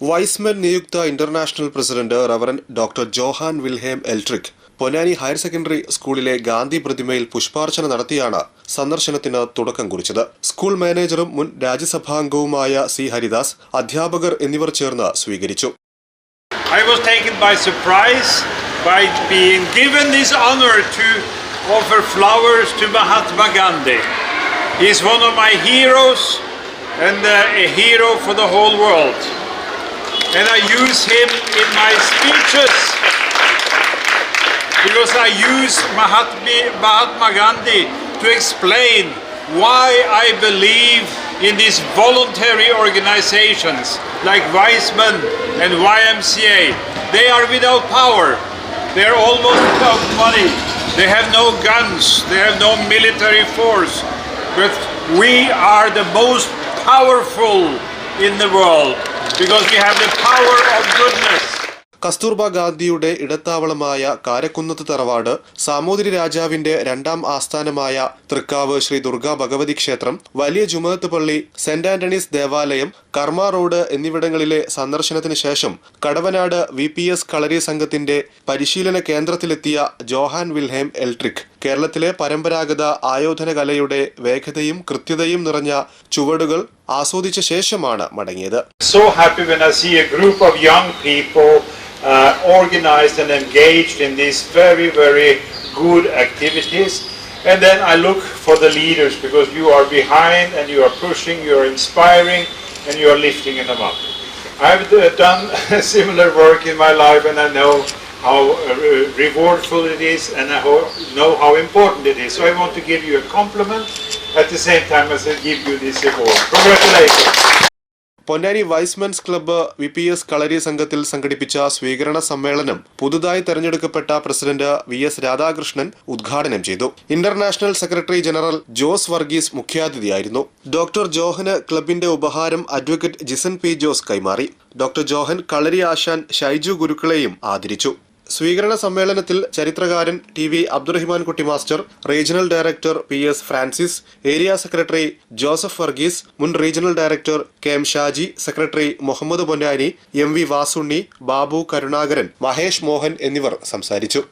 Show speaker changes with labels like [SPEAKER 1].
[SPEAKER 1] Wise men നിയുക്ത international president reverend doctor Johan Wilhelm Eltrich Ponnani higher secondary സ്കൂളിലെ ഗാന്ധി പ്രതിമയിൽ പുഷ്പാർച്ചന നടത്തിയാണ് സന്ദർശനത്തിന് തുടക്കം കുറിച്ചത് സ്കൂൾ മാനേജറും മുൻ രാജ്യസഭാംഗവുമായ സി ഹരിദാസ് അധ്യാപകർ എന്നിവർ ചേർന്ന് സ്വീകരിച്ചു
[SPEAKER 2] I was taken by surprise by being given this honor to offer flowers to Mahatma Gandhi. He's one of my heroes and uh, a hero for the whole world. And I use him in my speeches because I use Mahatma, Gandhi to explain why I believe in these voluntary organizations like Weizmann and YMCA. They are without power. They are almost without money. They have no guns. They have no military force. But we are the most powerful in the world because we have the power of goodness.
[SPEAKER 1] Kasturba ഗാന്ധിയുടെ ഇടത്താവളമായ കാരക്കുന്നത്ത് തറവാട് സാമൂതിരി രാജാവിന്റെ രണ്ടാം ആസ്ഥാനമായ തൃക്കാവ് ശ്രീ ദുർഗാ ഭഗവതി ക്ഷേത്രം വലിയ ജുമത്ത് പള്ളി saint Antony's ദേവാലയം കർമ്മ റോഡ് എന്നിവിടങ്ങളിലെ സന്ദർശനത്തിന് ശേഷം Kadavanad V P S Kalari സംഘത്തിന്റെ പരിശീലന കേന്ദ്രത്തിലെത്തിയ ജോഹാൻ വിൽഹേം എൽട്രിക്. കേരളത്തിലെ പരമ്പരാഗത ആയോധന കലയുടെ വേഗതയും കൃത്യതയും നിറഞ്ഞ ചുവടുകൾ ആസ്വദിച്ച ശേഷമാണ് മടങ്ങിയത്.
[SPEAKER 2] So happy when I see a group of young people uh, organized and engaged in these very, very good activities. And then I look for the leaders because you are behind and you are pushing, you are inspiring, and you are lifting them up. I've done similar work in my life and I know how uh, rewardful it is and I know how important it is. So I want to give you a compliment at the same time as I give you this award. Congratulations.
[SPEAKER 1] Ponnani Y's Men's club V P S Kalari സംഘത്തിൽ സംഘടിപ്പിച്ച സ്വീകരണ സമ്മേളനം പുതുതായി തെരഞ്ഞെടുക്കപ്പെട്ട president V S Radhakrishnan ഉദ്ഘാടനം ചെയ്തു. International secretary general Jose Varghese മുഖ്യാതിഥിയായിരുന്നു. Doctor ജോഹന് ക്ലബിന്റെ ഉപഹാരം അഡ്വക്കേറ്റ് ജിസൻ പി ജോസ് കൈമാറി. ഡോക്ടർ ജോഹൻ കളരി ആശാൻ ഷൈജു ഗുരുക്കളെയും ആദരിച്ചു. സ്വീകരണ സമ്മേളനത്തിൽ ചരിത്രകാരൻ T V Abdurahiman Kutty master regional director P S Francis area secretary Joseph Varghese മുൻ regional director K M Shaji secretary Muhammad Ponnani M V Vasunni Babu Karunakaran Mahesh Mohan എന്നിവർ സംസാരിച്ചു.